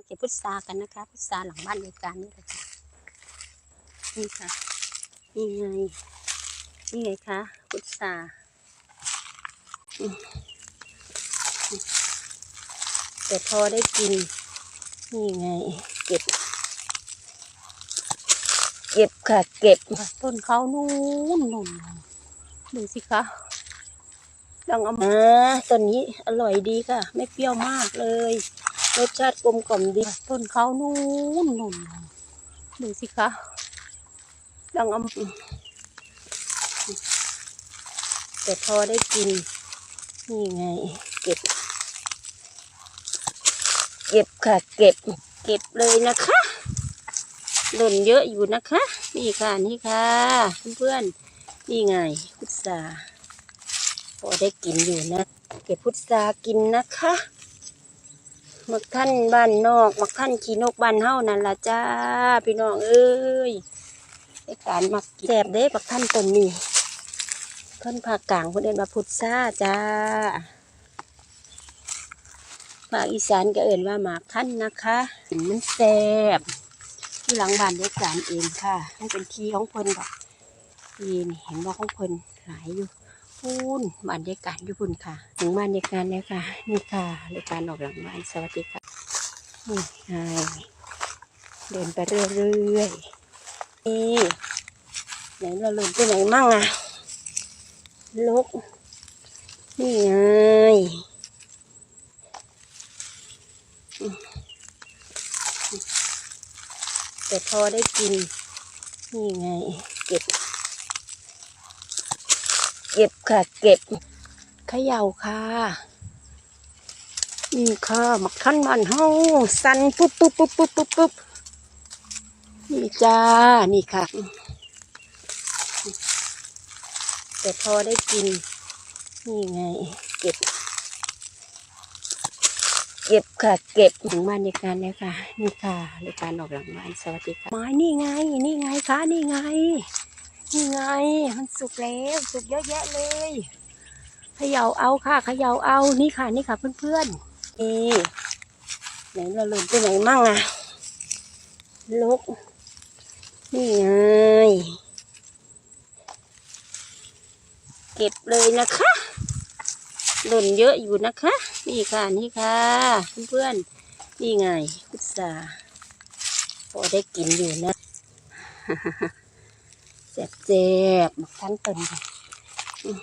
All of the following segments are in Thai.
มาเก็บพุทรากันนะคะ พุทราหลังบ้านเดียวกันนี่แหละค่ะนี่ค่ะนี่ไงนี่ไงคะพุทราแต่พอได้กิน นี่ไง เก็บ เก็บค่ะ เก็บต้นเขานู่นนู่นดูสิคะลองเอามาต้นนี้อร่อยดีค่ะ ไม่เปรี้ยวมากเลย รสชาติกลมกล่อมดีต้นเขานู่นนู่นดูสิคะลองเอาแต่พอได้กิน นี่ไง เก็บ เก็บค่ะ เก็บ เก็บเลยนะคะหล่นเยอะอยู่นะคะ นี่ค่ะนี่ค่ะเพื่อนๆนี่ไง พุทราพอได้กินอยู่นะ เก็บพุทรากินนะคะ มักท่านบ้านนอกมักท่านขี้นกบ้านเฮานั่นละจ้า พี่น้องเอ้ยในการมักแสบเด้บักท่านต้นนี้เพิ่นภาคกลางเพิ่นเอิ้นว่าพุทราจ้าภาคอีสานก็เอิ้นว่าหมากท่านนะคะกินมันแซ่บที่หลังบ้านเด็กสารเองค่ะมันเป็นทีของเพิ่นดอกนี่นี่เห็นว่าของเพิ่นหลายอยู่ พูนบ้านเด็การอยู่พุ่นค่ะ ถึงบ้านเด็การแล้วค่ะ นี่ค่ะเด็การออกหลังบ้านสวัสดีค่ะนี่ไงเดินไปเรื่อยๆนี่ไหนเราลงไปไหนมั่งอะลกนี่ไงแต่พอได้กิน นี่ไง เก็บ เก็บค่ะ เก็บเขย่าค่ะนี่ค่ะมักขั้นมันเฮาสันปุ๊บปุ๊บปุ๊บปุ๊บปุ๊บปุ๊บนี่จ้านี่ค่ะ แต่พอได้กิน นี่ไง เก็บ เก็บค่ะ เก็บถึงบ้านในการแล้วค่ะ นี่ค่ะในการออกหลังบ้านสวัสดีค่ะไม้นี่ไง นี่ไงคะนี่ไง นี่ไง มันสุกแล้วสุกเยอะแยะเลยเขย่าเอาค่ะเขย่าเอานี่ค่ะนี่ค่ะเพื่อนๆนี่ไหนเราลงไปไหนมั่งอะลกนี่ไงเก็บเลยนะคะหล่นเยอะอยู่นะคะ นี่ค่ะนี่ค่ะเพื่อนๆนี่ไงพุทราพอได้กินอยู่นะ แซ่บเจ็บๆทั้งต้นเลยอืม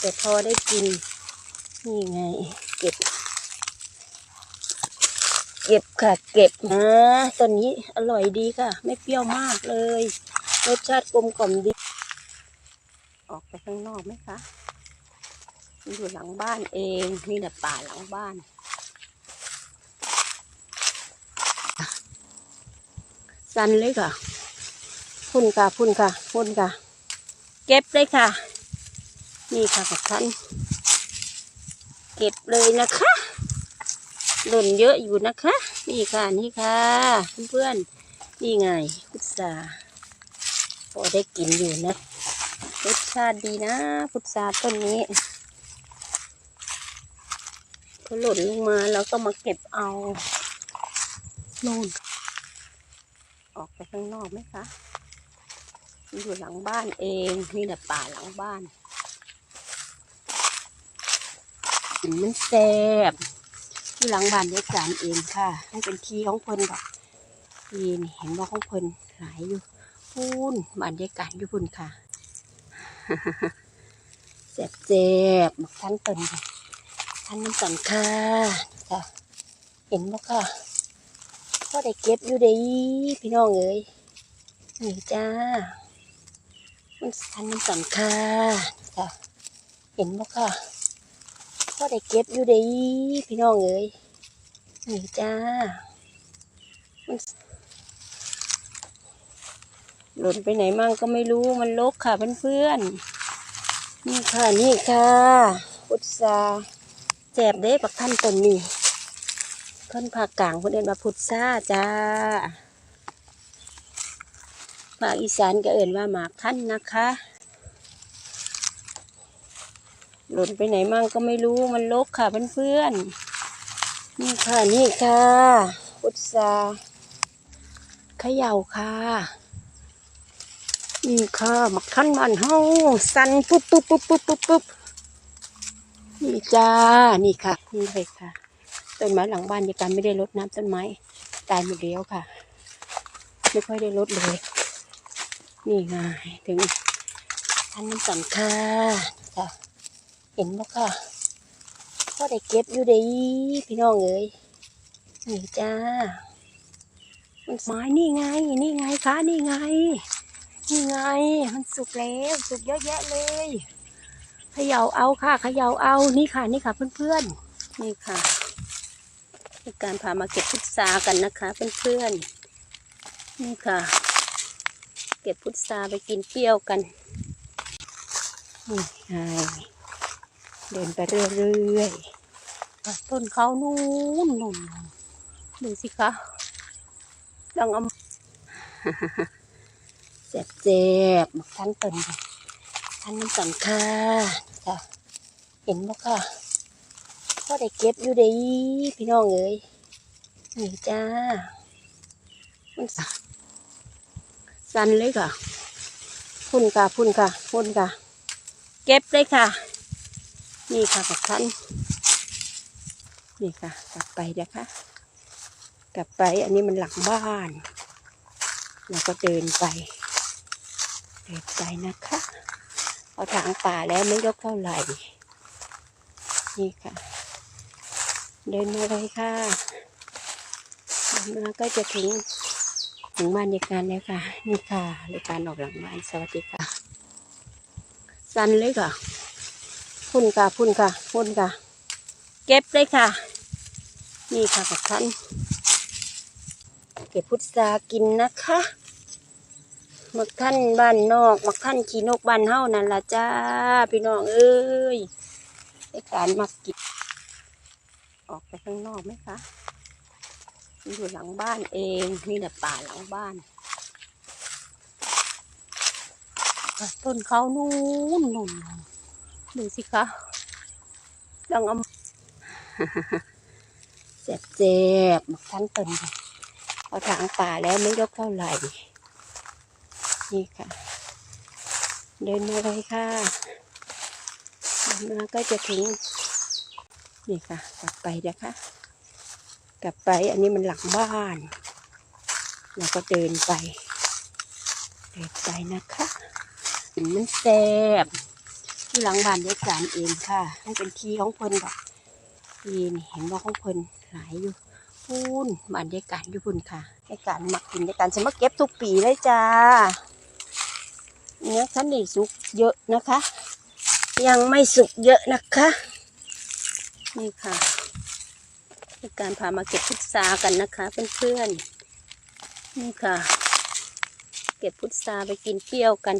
แต่พอได้กิน นี่ไง เก็บ เก็บค่ะ เก็บนะต้นนี้อร่อยดีค่ะ ไม่เปรี้ยวมากเลย รสชาติกลมกล่อมดี ออกไปข้างนอกไหมคะอยู่หลังบ้านเอง นี่แหละป่าหลังบ้าน สันเลยค่ะ พุ่นค่ะพุ่นค่ะพุ่นค่ะ เก็บเลยค่ะ นี่ค่ะกับท่านเก็บเลยนะคะหล่นเยอะอยู่นะคะ นี่ค่ะนี่ค่ะเพื่อนๆนี่ไงพุทราพอได้กินอยู่นะรสชาติดีนะ พุทราต้นนี้พอหล่นลงมาเราก็มาเก็บเอาโน่น ออกไปข้างนอกไหมคะอยู่หลังบ้านเองนี่แหละป่าหลังบ้านกินมันแซ่บที่หลังบ้านเด็กสารเองค่ะมันเป็นทีของเพิ่นดอกนี่นี่เห็นว่าของเพิ่นหลายอยู่พูนบ้านเด็การอยู่พุ่นค่ะเจ็บเจ็บๆบักท่านเตินค่ะท่านน้ำสันค่ะค่ะเห็นบ่ค่ะ ก็ได้เก็บอยู่เดีพี่น้องเอ้ยนี่จ้า มันท่านน้ำสันค่ะค่ะเห็นบ่ค่ะก็ได้เก็บอยู่เดีพี่น้องเอ้ยนี่จ้า มันหล่นไปไหนมั่งก็ไม่รู้มันลกค่ะเพื่อนๆนี่ค่ะนี่ค่ะพุทราแจบเด้ปักท่านตนนี้ เพิ่นภาคกลางเพิ่นเอิ้นว่าพุทราจ้าภาคอีสานก็เอิ้นว่าหมากท่านนะคะ หล่นไปไหนมั่งก็ไม่รู้มันลกค่ะเพื่อนๆนี่ค่ะนี่ค่ะพุทราเขย่าค่ะนี่ค่ะหมักขั้นมันเฮาสั่นปุ๊บปุ๊บปุ๊บปุ๊บปุ๊บปุ๊บนี่จ้า นี่ค่ะ นี่เลยค่ะ ต้นไม้หลังบ้านยายการไม่ได้รดน้ำต้นไม้ ตายหมดแล้วค่ะ ไม่ค่อยได้รดเลย นี่ไงถึงท่านน้ำสันค่ะจ้ะเห็นไหมค่ะพ่อได้เก็บอยู่ดีพี่น้องเอ้ยนี่จ้า มันไม้นี่ไง นี่ไงคะนี่ไง นี่ไง มันสุกแล้วสุกเยอะแยะเลยเขย่าเอาค่ะเขย่าเอานี่ค่ะ นี่ค่ะเพื่อนๆนี่ค่ะ เป็นการพามาเก็บพุทรากันนะคะเพื่อนๆนี่ค่ะ เก็บพุทราไปกินเปรี้ยวกันนี่ไงเดินไปเรื่อยๆต้นเขานู่นนู่นดูสิคะดังเอาเจ็บเจ็บๆมาทันต้นทันน้ำสันค่ะเห็นบ่ค่ะ พ่อได้เก็บอยู่ดีพี่น้องเอ้ยนี่จ้า มันสันสันเลยค่ะพุ่นค่ะพุ่นค่ะพุ่นค่ะ เก็บเลยค่ะ นี่ค่ะกับท่านนี่ค่ะ กลับไปนะคะ กลับไปอันนี้มันหลังบ้านแล้วก็เดินไป เดินไปนะคะเอาทางป่าแล้วไม่ยกเท่าไหร่ นี่ค่ะ เดินมาเลยค่ะเดินมาก็จะถึงถึงบ้านยายการแล้วค่ะ นี่ค่ะรายการออกหลังบ้านสวัสดีค่ะ สันเลยค่ะพุ่นค่ะพุ่นค่ะพุ่นค่ะ เก็บเลยค่ะ นี่ค่ะกับท่านเก็บพุทรากินนะคะมักท่านบ้านนอกมักท่านขี่นกบ้านเฮานั่นล่ะจ้า พี่น้องเอ้ยในการมักกิน ออกไปข้างนอกไหมคะอยู่หลังบ้านเองนี่แหละป่าหลังบ้านต้นเขานู่นนู่นดูสิคะดังเอาเจ็บเจ็บๆมักท่านต้นเอาทางป่าแล้วไม่ยกเท่าไหร่ นี่ค่ะ เดินมาเลยค่ะมาก็จะถึง นี่ค่ะ กลับไปนะคะ กลับไปอันนี้มันหลังบ้านแล้วก็เดินไป เดินไปนะคะหินมันแซบที่หลังบ้านยายจานเองค่ะมันเป็นที่ของเพิ่นดอกที่นี่เห็นว่าของเพิ่นหลายอยู่พูนบรรยากาศอยู่พุ่นค่ะในการหมักกินในการจะมาเก็บทุกปีเลยจ้าเนื้อขันนี่สุกเยอะนะคะ ยังไม่สุกเยอะนะคะ นี่ค่ะในการพามาเก็บพุทรากันนะคะเพื่อนๆนี่ค่ะ เก็บพุทราไปกินเปรี้ยวกัน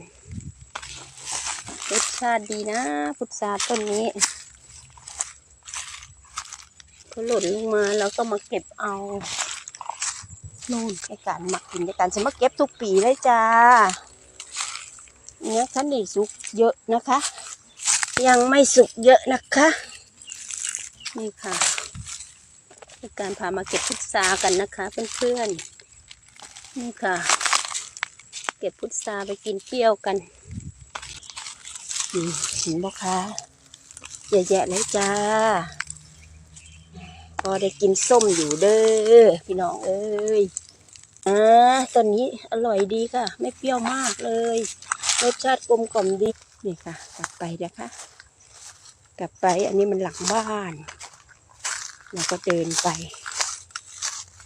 รสชาติดีนะพุทราต้นนี้เขาหล่นลงมาแล้วก็มาเก็บเอานู่นในการหมักกินในการจะมาเก็บทุกปีเลยจ้าเนื้อขันนี่สุกเยอะนะคะ ยังไม่สุกเยอะนะคะ นี่ค่ะในการพามาเก็บพุทรากันนะคะเพื่อนๆนี่ค่ะ เก็บพุทราไปกินเปรี้ยวกันอืมเห็นบ่คะเยอะแยะเลยจ้าพอได้กินส้มอยู่เด้อพี่น้องเอ้ยอ่าต้นนี้อร่อยดีค่ะ ไม่เปรี้ยวมากเลยรสชาติกลมกล่อมดีนี่ค่ะ กลับไปนะคะ กลับไปอันนี้มันหลังบ้าน แล้วก็เดินไป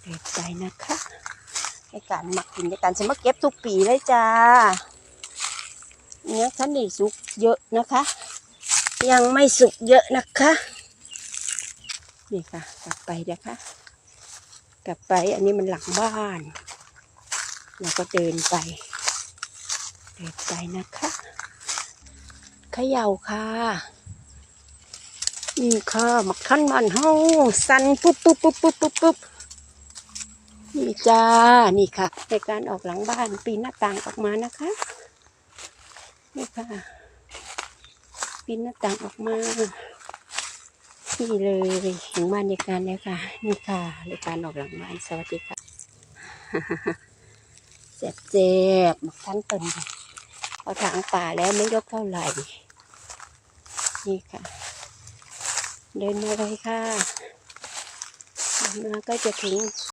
เดินไปนะคะในการหมักกินในการจะมาเก็บทุกปีเลยจ้าเนื้อขันนี่สุกเยอะนะคะ ยังไม่สุกเยอะนะคะนี่ค่ะ กลับไปนะคะ กลับไปอันนี้มันหลังบ้านแล้วก็เดินไป เดินไปนะคะเขย่าค่ะ นี่ค่ะหมักขั้นมันเฮาสั่นปุ๊บปุ๊บปุ๊บปุ๊บปุ๊บปุ๊บนี่จ้า นี่ค่ะ ในการออกหลังบ้านปีนหน้าต่างออกมานะคะ นี่ค่ะปีนหน้าต่างออกมาที่เลยหลังบ้านในการเลยค่ะ นี่ค่ะในการออกหลังบ้านสวัสดีค่ะเจ็บเจ็บหมักขั้นเติมเอาถางป่าแล้วไม่ยกเท่าไหร่ นี่ค่ะ เดินมาเลยค่ะ มาก็จะถึง